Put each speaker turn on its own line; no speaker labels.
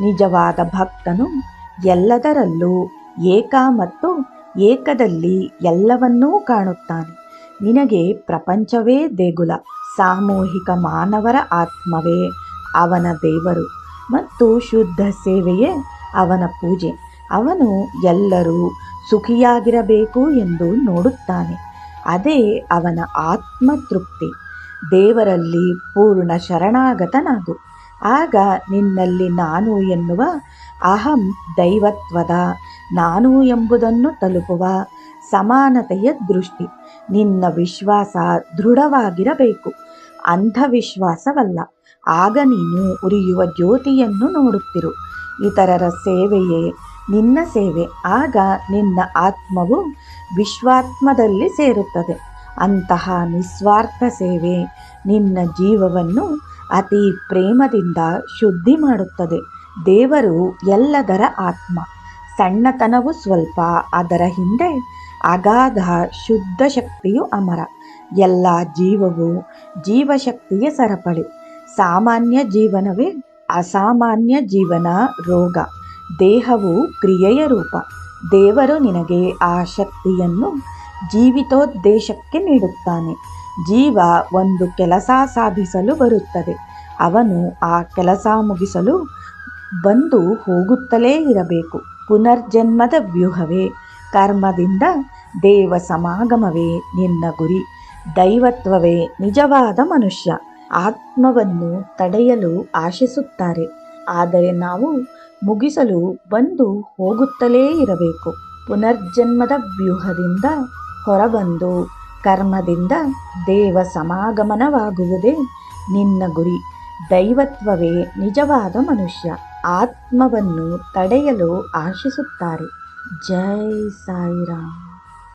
ನಿಜವಾದ ಭಕ್ತನು ಎಲ್ಲದರಲ್ಲೂ ಏಕ ಮತ್ತು ಏಕದಲ್ಲಿ ಎಲ್ಲವನ್ನೂ ಕಾಣುತ್ತಾನೆ. ನಿನಗೆ ಪ್ರಪಂಚವೇ ದೇಗುಲ, ಸಾಮೂಹಿಕ ಮಾನವರ ಆತ್ಮವೇ ಅವನ ದೇವರು ಮತ್ತು ಶುದ್ಧ ಸೇವೆಯೇ ಅವನ ಪೂಜೆ. ಅವನು ಎಲ್ಲರೂ ಸುಖಿಯಾಗಿರಬೇಕು ಎಂದು ನೋಡುತ್ತಾನೆ, ಅದೇ ಅವನ ಆತ್ಮತೃಪ್ತಿ. ದೇವರಲ್ಲಿ ಪೂರ್ಣ ಶರಣಾಗತನಾಗು. ಆಗ ನಿನ್ನಲ್ಲಿ ನಾನು ಎನ್ನುವ ಅಹಂ ದೈವತ್ವದ ನಾನು ಎಂಬುದನ್ನು ತಲುಪುವ ಸಮಾನತೆಯ ದೃಷ್ಟಿ. ನಿನ್ನ ವಿಶ್ವಾಸ ದೃಢವಾಗಿರಬೇಕು. ಅಂಧವಿಶ್ವಾಸವಲ್ಲ, ಆಗ ನೀನು ಉರಿಯುವ ಜ್ಯೋತಿಯನ್ನು ನೋಡುತ್ತಿರು. ಇತರರ ಸೇವೆಯೇ ನಿನ್ನ ಸೇವೆ. ಆಗ ನಿನ್ನ ಆತ್ಮವು ವಿಶ್ವಾತ್ಮದಲ್ಲಿ ಸೇರುತ್ತದೆ. ಅಂತಹ ನಿಸ್ವಾರ್ಥ ಸೇವೆ ನಿನ್ನ ಜೀವವನ್ನು ಅತಿ ಪ್ರೇಮದಿಂದ ಶುದ್ಧಿ ಮಾಡುತ್ತದೆ. ದೇವರು ಎಲ್ಲದರ ಆತ್ಮ. ಸಣ್ಣತನವು ಸ್ವಲ್ಪ, ಅದರ ಹಿಂದೆ ಅಗಾಧ ಶುದ್ಧ ಶಕ್ತಿಯು ಅಮರ. ಎಲ್ಲ ಜೀವವು ಜೀವಶಕ್ತಿಯ ಸರಪಳಿ. ಸಾಮಾನ್ಯ ಜೀವನವೇ ಅಸಾಮಾನ್ಯ ಜೀವನ ರೋಗ. ದೇಹವು ಕ್ರಿಯೆಯ ರೂಪ. ದೇವರು ನಿನಗೆ ಆ ಶಕ್ತಿಯನ್ನು ಜೀವಿತೋದ್ದೇಶಕ್ಕೆ ನೀಡುತ್ತಾನೆ. ಜೀವ ಒಂದು ಕೆಲಸ ಸಾಧಿಸಲು ಬರುತ್ತದೆ. ಅವನು ಆ ಕೆಲಸ ಮುಗಿಸಲು ಬಂದು ಹೋಗುತ್ತಲೇ ಇರಬೇಕು. ಪುನರ್ಜನ್ಮದ ವ್ಯೂಹವೇ. ಕರ್ಮದಿಂದ ದೇವ ಸಮಾಗಮವೇ ನಿನ್ನ ಗುರಿ. ದೈವತ್ವವೇ ನಿಜವಾದ ಮನುಷ್ಯ. ಆತ್ಮವನ್ನು ತಡೆಯಲು ಆಶಿಸುತ್ತಾರೆ. ಆದರೆ ನಾವು ಮುಗಿಸಲು ಬಂದು ಹೋಗುತ್ತಲೇ ಇರಬೇಕು. ಪುನರ್ಜನ್ಮದ ವ್ಯೂಹದಿಂದ ಹೊರಬಂದು ಕರ್ಮದಿಂದ ದೇವ ಸಮಾಗಮನವಾಗುವುದೇ ನಿನ್ನ ಗುರಿ. ದೈವತ್ವವೇ ನಿಜವಾದ ಮನುಷ್ಯ. ಆತ್ಮವನ್ನು ತಡೆಯಲು ಆಶಿಸುತ್ತಾರೆ. ಜೈ ಸಾಯಿರಾಮ್.